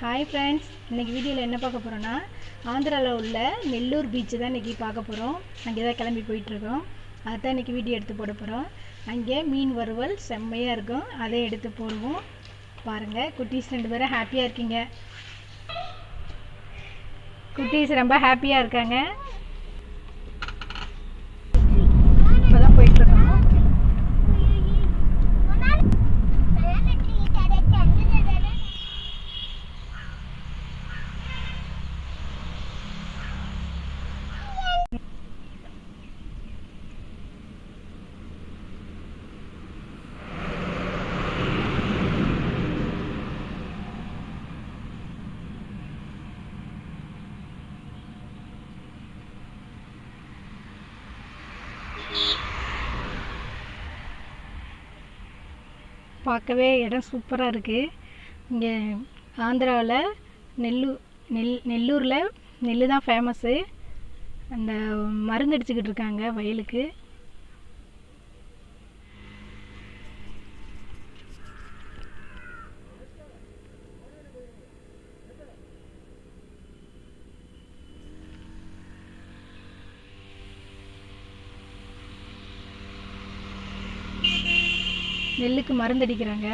Hi friends இன்றைக்கி வீடியோவில் என்ன பார்க்க போகிறோன்னா ஆந்திராவில் உள்ள நெல்லூர் பீச்சு தான் இன்றைக்கி பார்க்க போகிறோம் அங்கே தான் கிளம்பி போயிட்டுருக்கோம் அதுதான் இன்றைக்கி வீடியோ எடுத்து போட போகிறோம் அங்கே மீன் வறுவல் செம்மையாக இருக்கும். அதை எடுத்து போடுவோம். பாருங்கள் குட்டீஸ் ரெண்டு பேரும் ஹாப்பியாக இருக்கீங்க. குட்டீஸ் ரொம்ப ஹாப்பியாக இருக்காங்க இப்போ தான் போயிட்டுருக்கோம் பார்க்கவே இடம் சூப்பராக இருக்குது இங்கே ஆந்திராவில் நெல்லூர் நெல் நெல்லூரில் நெல் தான் ஃபேமஸ்ஸு அந்த மருந்து அடிச்சுக்கிட்டு இருக்காங்க வயலுக்கு. நெல்லுக்கு மருந்து அடிக்கிறாங்க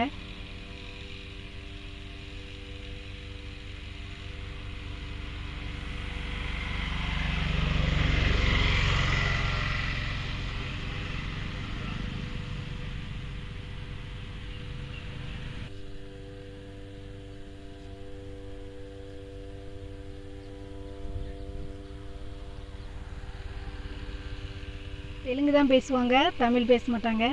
தெலுங்கு தான் பேசுவாங்க தமிழ் பேச மாட்டாங்க.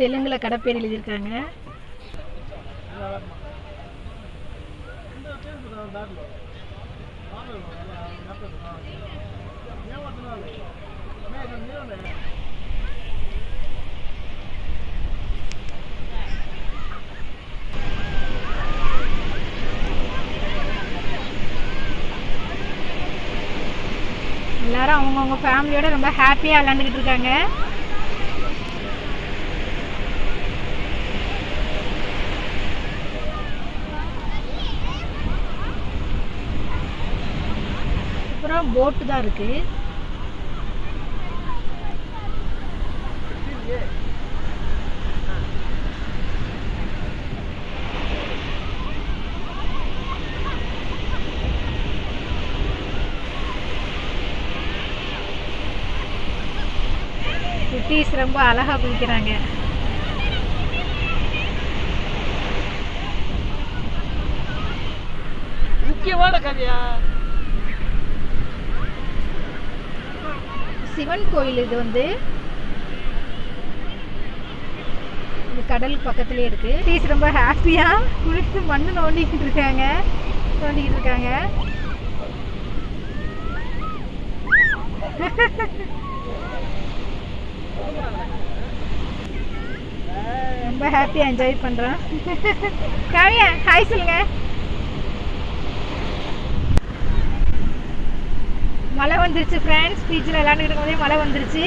தெலுங்குல கடைப்பேர் எழுதியிருக்காங்க. எல்லாரும் அவங்கவுங்க ஃபேமிலியோட ரொம்ப ஹாப்பியாக விளாண்டுக்கிட்டு இருக்காங்க. அப்புறம் போட்டு தான் இருக்கு. குட்டீஸ் ரொம்ப அழகா குளிக்கிறாங்க. முக்கியமான கதையா? சிவன் கோயில் இது வந்து. இது கடல் பக்கத்துலயே இருக்கு. குட்டீஸ் ரொம்ப ஹாப்பியா குளிச்சு மண்ணு நோண்டிக்கிட்டு இருக்காங்க. நோண்டிக்கிட்டு இருக்காங்க. ரொம்ப ஹாப்பியா என்ஜாய் பண்றான். காவியா ஹாய் சொல்லுங்க. மழை வந்துருச்சு ஃப்ரெண்ட்ஸ் பீச்சில் விளாண்டுக்கிட்டு இருக்கும்போதே மழை வந்துருச்சு.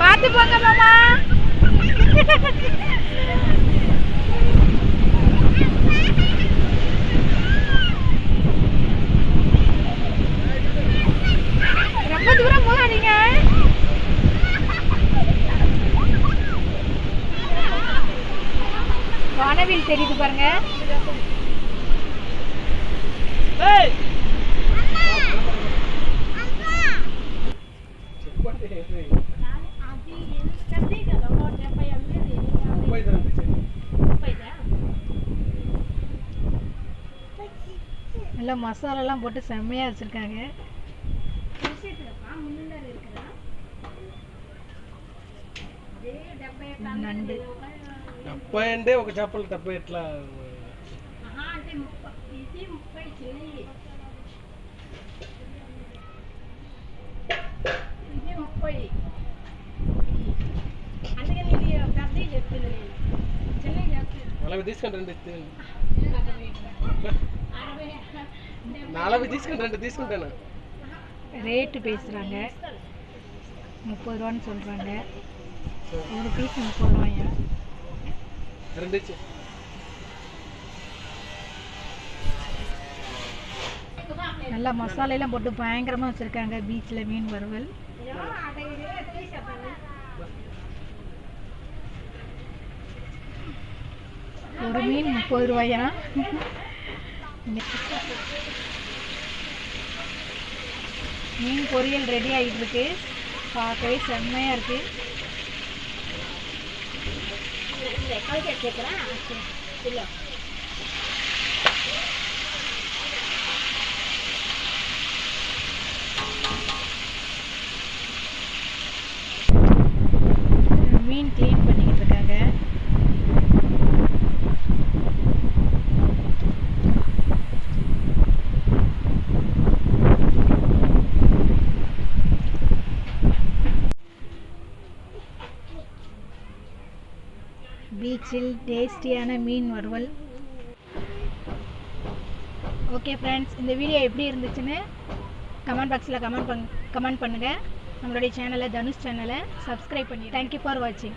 பார்த்து போங்க மாமா. ரொம்ப தூரம் போகாதீங்க. வானவில் தெரியுது பாருங்க. நல்லா மசாலாலாம் போட்டு செம்மையாக வச்சுருக்காங்க நண்டு డెబ్బై అంటే ఒక చేపలు డెబ్బై ఎట్లా తీసుకుని రండి నలభై తీసుకుని రండి తీసుకుంటాను ரேட்டு பேசுகிறாங்க முப்பது ரூபான்னு சொல்கிறாங்க ஒரு பீஸ் முப்பது ரூபாயா ரெண்டு சி- நல்லா மசாலையெல்லாம் போட்டு பயங்கரமாக வச்சுருக்காங்க பீச்சில் மீன் வறுவல் ஒரு மீன் முப்பது ரூபாயா மீன் பொரியல் ரெடி ஆகிட்டு இருக்கு. பார்க்கவே செம்மையாக இருக்கு மீன் பீச்சில் டேஸ்டியான மீன் வறுவல் ஓகே ஃப்ரெண்ட்ஸ் இந்த வீடியோ எப்படி இருந்துச்சுன்னு கமெண்ட் பாக்ஸில் கமெண்ட் பண் கமெண்ட் பண்ணுங்கள் நம்மளுடைய சேனலை தனுஷ் சேனலை சப்ஸ்கிரைப் பண்ணி தேங்க்யூ ஃபார் வாட்சிங்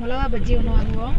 மிளகா பஜ்ஜி ஒன்று வாங்குவோம்.